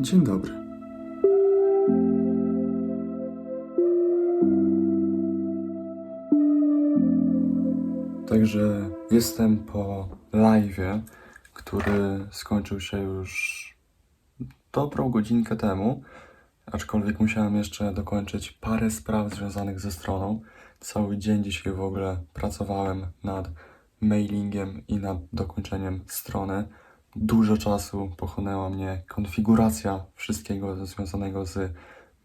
Dzień dobry. Także jestem po live'ie, który skończył się już dobrą godzinkę temu, aczkolwiek musiałem jeszcze dokończyć parę spraw związanych ze stroną. Cały dzień dzisiaj w ogóle pracowałem nad mailingiem i nad dokończeniem strony. Dużo czasu pochłonęła mnie konfiguracja wszystkiego związanego z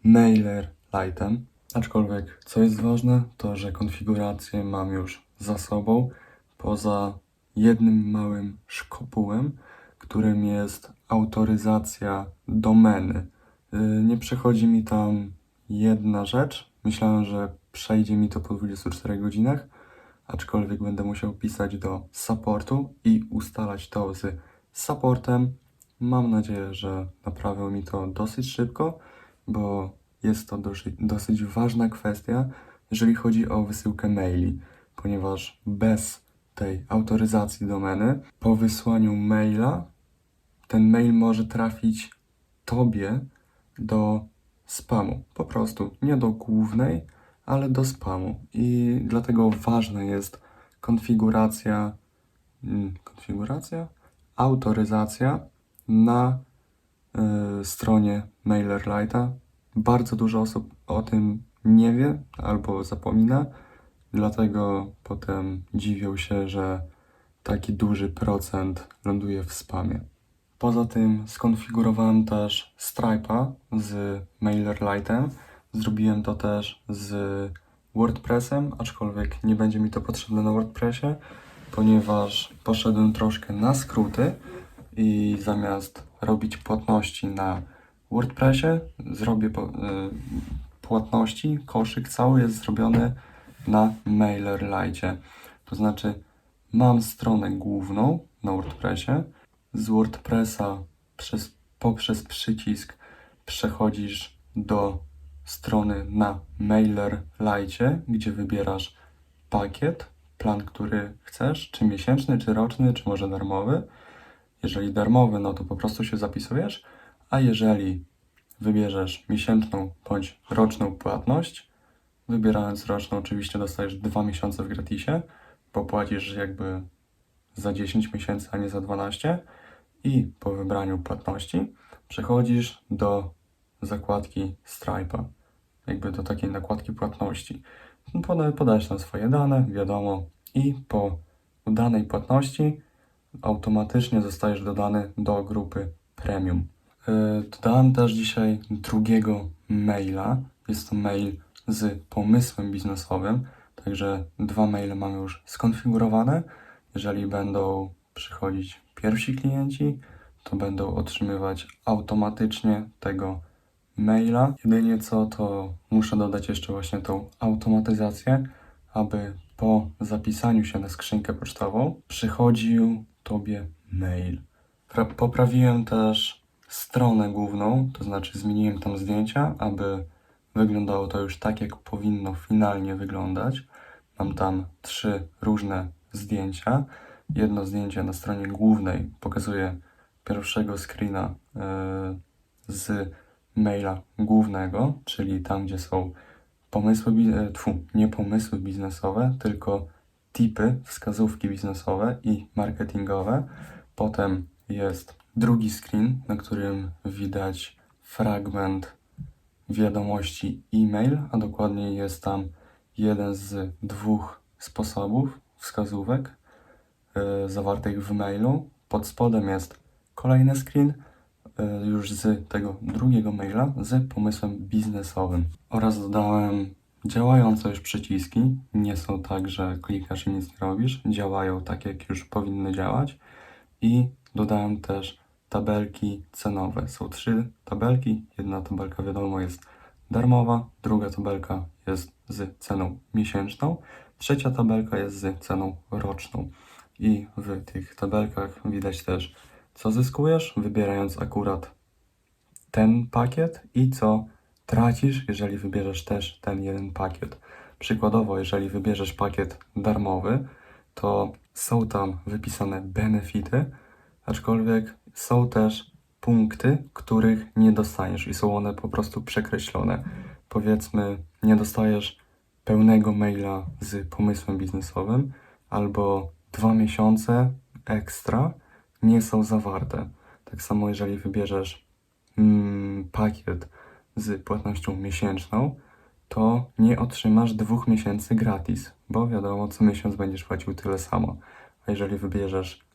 MailerLite'em. Aczkolwiek, co jest ważne, to że konfigurację mam już za sobą, poza jednym małym szkopułem, którym jest autoryzacja domeny. Yy, Nie przechodzi mi tam jedna rzecz. Myślałem, że przejdzie mi to po 24 godzinach, aczkolwiek będę musiał pisać do supportu i ustalać to z supportem. Mam nadzieję, że naprawią mi to dosyć szybko, bo jest to dosyć, dosyć ważna kwestia, jeżeli chodzi o wysyłkę maili, ponieważ bez tej autoryzacji domeny, po wysłaniu maila, ten mail może trafić tobie do spamu. Po prostu nie do głównej, ale do spamu. I dlatego ważna jest konfiguracja, mm, konfiguracja, autoryzacja na y, stronie MailerLite'a. Bardzo dużo osób o tym nie wie albo zapomina, dlatego potem dziwią się, że taki duży procent ląduje w spamie. Poza tym skonfigurowałem też Stripe'a z MailerLite'em. Zrobiłem to też z WordPressem, aczkolwiek nie będzie mi to potrzebne na WordPressie, ponieważ poszedłem troszkę na skróty i zamiast robić płatności na WordPressie, zrobię y, płatności. Koszyk cały jest zrobiony na MailerLite. To znaczy, mam stronę główną na WordPressie. Z WordPressa przez, poprzez przycisk przechodzisz do strony na MailerLite, gdzie wybierasz pakiet, plan, który chcesz, czy miesięczny, czy roczny, czy może darmowy. Jeżeli darmowy, no to po prostu się zapisujesz, a jeżeli wybierzesz miesięczną bądź roczną płatność, wybierając roczną oczywiście dostajesz dwa miesiące w gratisie, bo płacisz jakby za 10 miesięcy, a nie za 12 i po wybraniu płatności przechodzisz do zakładki Stripe'a, jakby do takiej nakładki płatności. Poda- Podajesz tam swoje dane, wiadomo, i po danej płatności automatycznie zostajesz dodany do grupy premium. Yy, Dodałem też dzisiaj drugiego maila. Jest to mail z pomysłem biznesowym, także dwa maile mamy już skonfigurowane. Jeżeli będą przychodzić pierwsi klienci, to będą otrzymywać automatycznie tego maila. Jedynie co, to muszę dodać jeszcze właśnie tą automatyzację, aby po zapisaniu się na skrzynkę pocztową przychodził Tobie mail. Pra- Poprawiłem też stronę główną, to znaczy zmieniłem tam zdjęcia, aby wyglądało to już tak, jak powinno finalnie wyglądać. Mam tam trzy różne zdjęcia. Jedno zdjęcie na stronie głównej pokazuje pierwszego screena yy, z maila głównego, czyli tam, gdzie są pomysły, e, tfu, nie pomysły biznesowe, tylko tipy, wskazówki biznesowe i marketingowe. Potem jest drugi screen, na którym widać fragment wiadomości e-mail, a dokładniej jest tam jeden z dwóch sposobów wskazówek e, zawartych w mailu. Pod spodem jest kolejny screen już z tego drugiego maila z pomysłem biznesowym. Oraz dodałem działające już przyciski. Nie są tak, że klikasz i nic nie robisz. Działają tak, jak już powinny działać. I dodałem też tabelki cenowe. Są trzy tabelki. Jedna tabelka, wiadomo, jest darmowa, druga tabelka jest z ceną miesięczną, trzecia tabelka jest z ceną roczną. I w tych tabelkach widać też, co zyskujesz, wybierając akurat ten pakiet i co tracisz, jeżeli wybierzesz też ten jeden pakiet. Przykładowo, jeżeli wybierzesz pakiet darmowy, to są tam wypisane benefity, aczkolwiek są też punkty, których nie dostaniesz i są one po prostu przekreślone. Powiedzmy, nie dostajesz pełnego maila z pomysłem biznesowym albo dwa miesiące ekstra nie są zawarte. Tak samo jeżeli wybierzesz mm, pakiet z płatnością miesięczną, to nie otrzymasz dwóch miesięcy gratis, bo wiadomo, co miesiąc będziesz płacił tyle samo. A jeżeli wybierzesz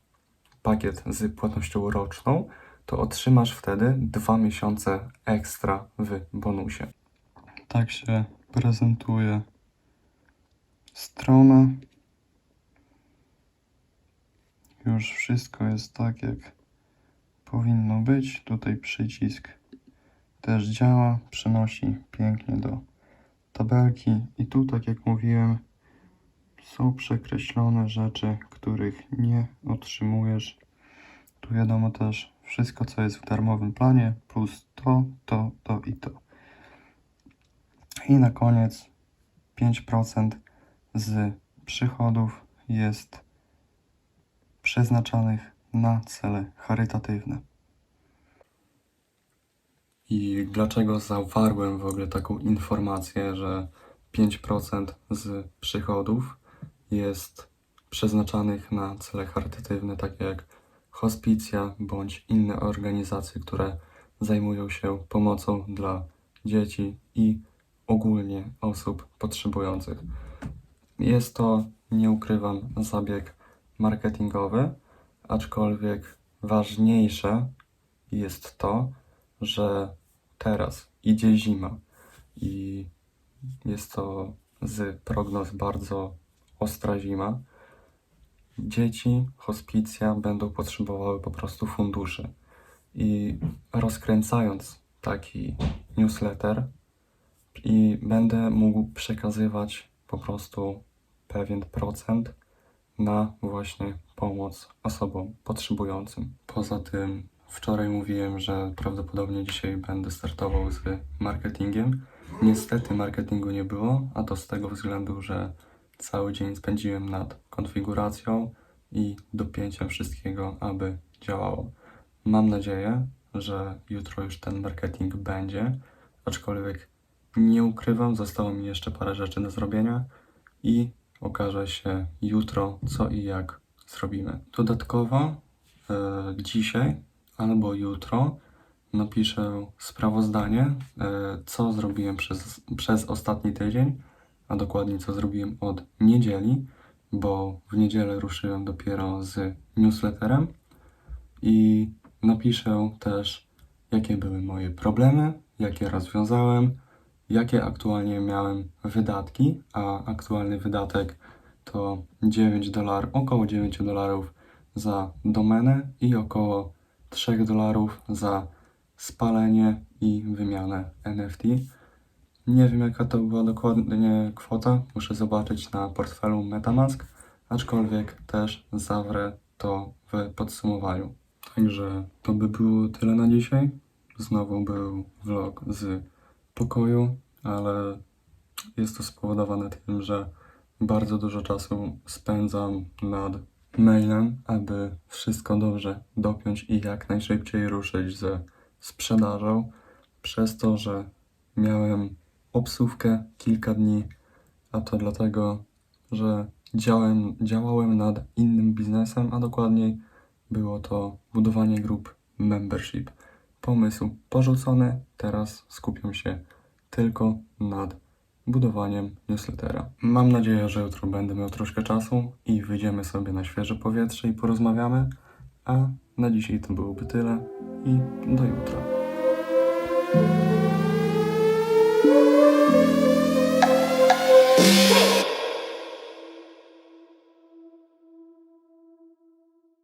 pakiet z płatnością roczną, to otrzymasz wtedy dwa miesiące ekstra w bonusie. Tak się prezentuje strona. Już wszystko jest tak, jak powinno być. Tutaj przycisk też działa, przenosi pięknie do tabelki. I tu, tak jak mówiłem, są przekreślone rzeczy, których nie otrzymujesz. Tu wiadomo też wszystko, co jest w darmowym planie, plus to, to, to i to. I na koniec 5% z przychodów jest przeznaczanych na cele charytatywne. I dlaczego zawarłem w ogóle taką informację, że 5% z przychodów jest przeznaczanych na cele charytatywne, takie jak hospicja bądź inne organizacje, które zajmują się pomocą dla dzieci i ogólnie osób potrzebujących. Jest to, nie ukrywam, zabieg marketingowy, aczkolwiek ważniejsze jest to, że teraz idzie zima i jest to z prognoz bardzo ostra zima. Dzieci, hospicja będą potrzebowały po prostu funduszy. I rozkręcając taki newsletter, i będę mógł przekazywać po prostu pewien procent na właśnie pomoc osobom potrzebującym. Poza tym, wczoraj mówiłem, że prawdopodobnie dzisiaj będę startował z marketingiem. Niestety marketingu nie było, a to z tego względu, że cały dzień spędziłem nad konfiguracją i dopięciem wszystkiego, aby działało. Mam nadzieję, że jutro już ten marketing będzie, aczkolwiek nie ukrywam, zostało mi jeszcze parę rzeczy do zrobienia i okaże się jutro, co i jak zrobimy. Dodatkowo e, dzisiaj albo jutro napiszę sprawozdanie, e, co zrobiłem przez, przez ostatni tydzień, a dokładnie co zrobiłem od niedzieli, bo w niedzielę ruszyłem dopiero z newsletterem i napiszę też, jakie były moje problemy, jakie rozwiązałem, jakie aktualnie miałem wydatki, a aktualny wydatek to 9 dolarów, około 9 dolarów za domenę i około 3 dolarów za spalenie i wymianę NFT. Nie wiem jaka to była dokładnie kwota, muszę zobaczyć na portfelu Metamask, aczkolwiek też zawrę to w podsumowaniu. Także to by było tyle na dzisiaj. Znowu był vlog z pokoju, ale jest to spowodowane tym, że bardzo dużo czasu spędzam nad mailem, aby wszystko dobrze dopiąć i jak najszybciej ruszyć ze sprzedażą, przez to, że miałem obsówkę kilka dni, a to dlatego, że działałem, działałem nad innym biznesem, a dokładniej było to budowanie grup membership. Pomysł porzucony, teraz skupiam się tylko nad budowaniem newslettera. Mam nadzieję, że jutro będę miał troszkę czasu i wyjdziemy sobie na świeże powietrze i porozmawiamy. A na dzisiaj to byłoby tyle i do jutra.